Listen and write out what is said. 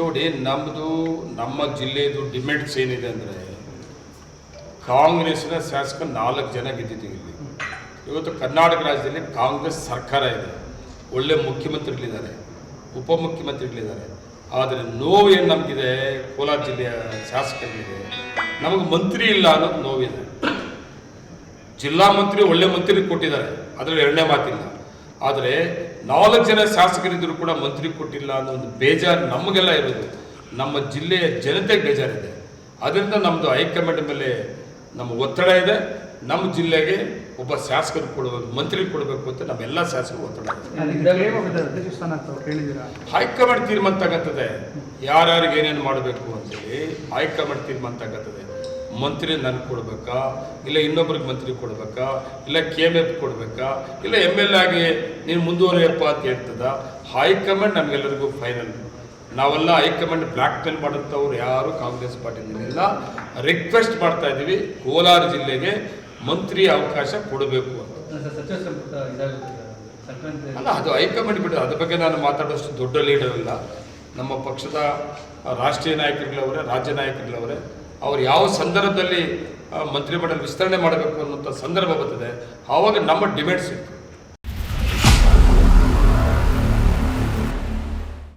ನೋಡಿ ನಮ್ಮದು ನಮ್ಮ ಜಿಲ್ಲೆದು ಡಿಮ್ಯಾಂಡ್ಸ್ ಏನಿದೆ ಅಂದರೆ ಕಾಂಗ್ರೆಸ್ನ ಶಾಸಕ ನಾಲ್ಕು ಜನ ಗೆದ್ದಿದ್ದೀವಿ ಇಲ್ಲಿ. ಇವತ್ತು ಕರ್ನಾಟಕ ರಾಜ್ಯದಲ್ಲಿ ಕಾಂಗ್ರೆಸ್ ಸರ್ಕಾರ ಇದೆ. ಒಳ್ಳೆ ಮುಖ್ಯಮಂತ್ರಿಗಳಿದ್ದಾರೆ, ಉಪಮುಖ್ಯಮಂತ್ರಿಗಳಿದ್ದಾರೆ. ಆದರೆ ನೋವು ಏನು ನಮಗಿದೆ? ಕೋಲಾರ ಜಿಲ್ಲೆಯ ಶಾಸಕರಿಗೆ ನಮಗೆ ಮಂತ್ರಿ ಇಲ್ಲ ಅನ್ನೋದು ನೋವಿದೆ. ಜಿಲ್ಲಾ ಮಂತ್ರಿ ಒಳ್ಳೆ ಮಂತ್ರಿ ಕೊಟ್ಟಿದ್ದಾರೆ. ಅದರಲ್ಲಿ ಎರಡನೇ ಮಾತಿಲ್ಲ. ಆದರೆ ನಾಲ್ಕು ಜನ ಶಾಸಕರಿದ್ದರೂ ಕೂಡ ಮಂತ್ರಿ ಕೊಟ್ಟಿಲ್ಲ ಅನ್ನೋ ಒಂದು ಬೇಜಾರು ನಮಗೆಲ್ಲ ಇರೋದು. ನಮ್ಮ ಜಿಲ್ಲೆಯ ಜನತೆಗೆ ಬೇಜಾರಿದೆ. ಅದರಿಂದ ನಮ್ಮದು ಹೈಕಮಾಂಡ್ ಮೇಲೆ ನಮ್ಮ ಒತ್ತಡ ಇದೆ. ನಮ್ಮ ಜಿಲ್ಲೆಗೆ ಒಬ್ಬ ಶಾಸಕರು ಕೊಡಬೇಕು ಮಂತ್ರಿ ಕೊಡಬೇಕು ಅಂತ ನಮ್ಮೆಲ್ಲ ಶಾಸಕರು ಒತ್ತಡ ಹೈಕಮಾಂಡ್ ತೀರ್ಮಾನ ತಗತ್ತದೆ. ಯಾರ್ಯಾರಿಗೆ ಏನೇನು ಮಾಡಬೇಕು ಅಂತೇಳಿ ಹೈಕಮಾಂಡ್ ತೀರ್ಮಾನ ತಗತ್ತದೆ. ಮಂತ್ರಿ ನನಗೆ ಕೊಡ್ಬೇಕಾ? ಇಲ್ಲ ಇನ್ನೊಬ್ರಿಗೆ ಮಂತ್ರಿ ಕೊಡ್ಬೇಕಾ? ಇಲ್ಲ ಕೆ ಎಂ ಎಫ್ ಕೊಡ್ಬೇಕಾ? ಇಲ್ಲ ಎಂ ಎಲ್ ಆಗಿ ನೀನು ಮುಂದುವರಿಯಪ್ಪ ಅಂತ ಹೇಳ್ತದ? ಹೈಕಮಾಂಡ್ ನಮಗೆಲ್ಲರಿಗೂ ಫೈನಲ್ ನಾವೆಲ್ಲ ಹೈಕಮಾಂಡ್ ಬ್ಲ್ಯಾಕ್ ಮೇಲ್ ಮಾಡುತ್ತವ್ರು ಯಾರು ಕಾಂಗ್ರೆಸ್ ಪಾರ್ಟಿಯಿಂದ ರಿಕ್ವೆಸ್ಟ್ ಮಾಡ್ತಾ ಇದ್ದೀವಿ ಕೋಲಾರ ಜಿಲ್ಲೆಗೆ ಮಂತ್ರಿ ಅವಕಾಶ ಕೊಡಬೇಕು ಅಂತ. ಅಲ್ಲ ಅದು ಹೈಕಮಾಂಡ್ ಬಿಟ್ಟು ಅದ್ರ ಬಗ್ಗೆ ನಾನು ಮಾತಾಡೋಷ್ಟು ದೊಡ್ಡ ಲೀಡರ್ ಇಲ್ಲ. ನಮ್ಮ ಪಕ್ಷದ ರಾಷ್ಟ್ರೀಯ ನಾಯಕರುಗಳವರೇ ರಾಜ್ಯ ನಾಯಕರುಗಳವರೇ ಅವ್ರು ಯಾವ ಸಂದರ್ಭದಲ್ಲಿ ಮಂತ್ರಿಮಂಡಲ ವಿಸ್ತರಣೆ ಮಾಡಬೇಕು ಅನ್ನುವಂಥ ಸಂದರ್ಭ ಬರ್ತದೆ ಆವಾಗ ನಮ್ಮ ಡಿಮ್ಯಾಂಡ್ಸ್ ಇತ್ತು